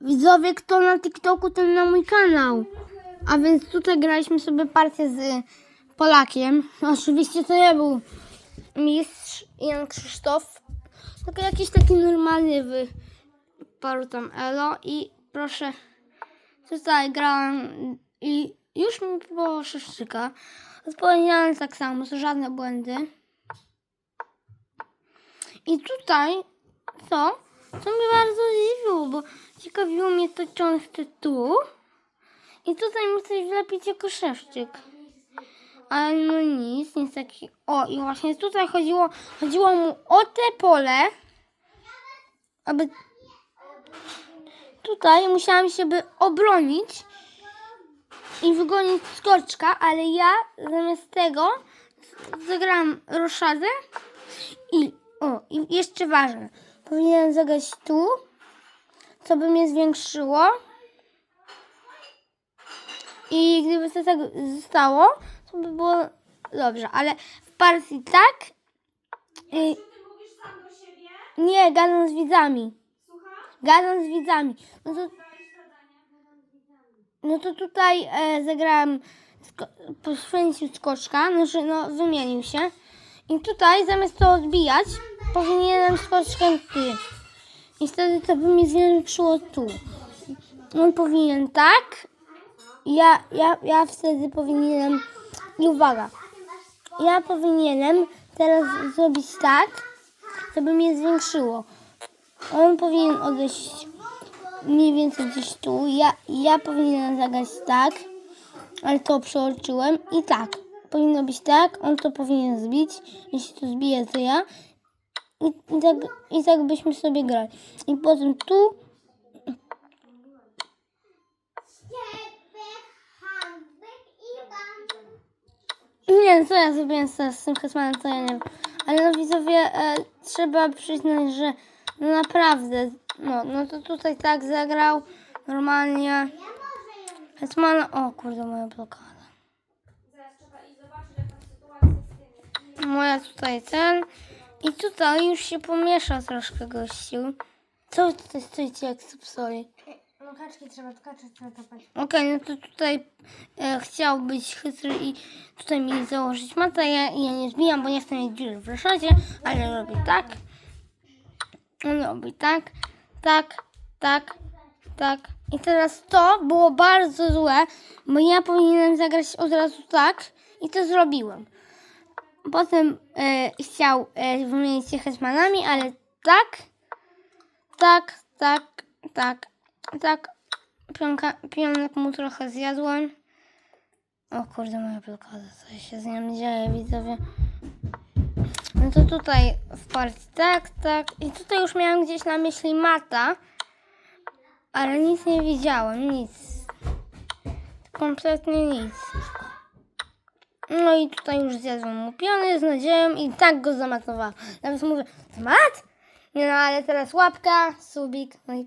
widzowie, kto na TikToku, ten na mój kanał. A więc tutaj graliśmy sobie partię z Polakiem. Oczywiście to nie był mistrz Jan Krzysztof, tylko jakiś taki normalny w paru tam elo i proszę, tutaj grałem i już mi było szyszczyka. Odpowiedziałem tak samo, żadne błędy. I tutaj co? Co mnie bardzo zdziwiło, bo ciekawiło mnie to, chce tu. I tutaj coś wlepić jako szewczyk. Ale no nic, nic taki. O, i właśnie tutaj chodziło, chodziło mu o te pole, aby tutaj musiałam się by obronić i wygonić skoczka, ale ja zamiast tego zagrałam roszadę i o, i jeszcze ważne, powinienem zagrać tu, co by mnie zwiększyło. I gdyby to tak zostało, to by było dobrze, ale w partii tak. I, siebie? nie, gadam z widzami. Gadam z widzami. No to, no to tutaj e, zagrałem, sko- poświęcił skoczka, no, no wymienił się. I tutaj zamiast to odbijać, powinienem skoczkiem ty. I wtedy to by mi zwiększyło tu. On powinien tak. Ja, ja, ja wtedy powinienem. I uwaga. Ja powinienem teraz zrobić tak, żeby mnie zwiększyło. On powinien odejść mniej więcej gdzieś tu. Ja, ja powinienem zagrać tak, ale to przeoczyłem. I tak. Powinno być tak, on to powinien zbić. Jeśli to zbije, to ja. I, i, tak, I tak byśmy sobie grali. I potem tu Nie, co ja zrobiłem z, z tym Hetmanem, to ja nie wiem. Ale no widzowie, e, trzeba przyznać, że no naprawdę, no, no to tutaj tak zagrał normalnie. Hetman, o kurde, moja blokada. Moja tutaj ten. I tutaj już się pomiesza troszkę gościu. Co tutaj stoicie jak subsoli? No kaczki trzeba, kaczki trzeba kopać. Okej, no to tutaj e, chciał być chytry i tutaj mi założyć matę. Ja, ja nie zbijam, bo nie chcę mieć dziury w reszacie, ale robi tak. On robi tak, tak, tak, tak. I teraz to było bardzo złe, bo ja powinienem zagrać od razu tak i to zrobiłem. Potem e, chciał e, wymienić się hetmanami, ale tak, tak, tak, tak, tak. Pionka, pionek mu trochę zjadłem. O kurde, moja blokada, co się z nią dzieje, widzowie. No to tutaj w partii tak, tak. I tutaj już miałam gdzieś na myśli mata, ale nic nie widziałem, nic. Kompletnie nic. No i tutaj już zjadłem mu piony z nadzieją i tak go zamatowałam. Nawet mówię, mat? Nie no, ale teraz łapka, subik, no i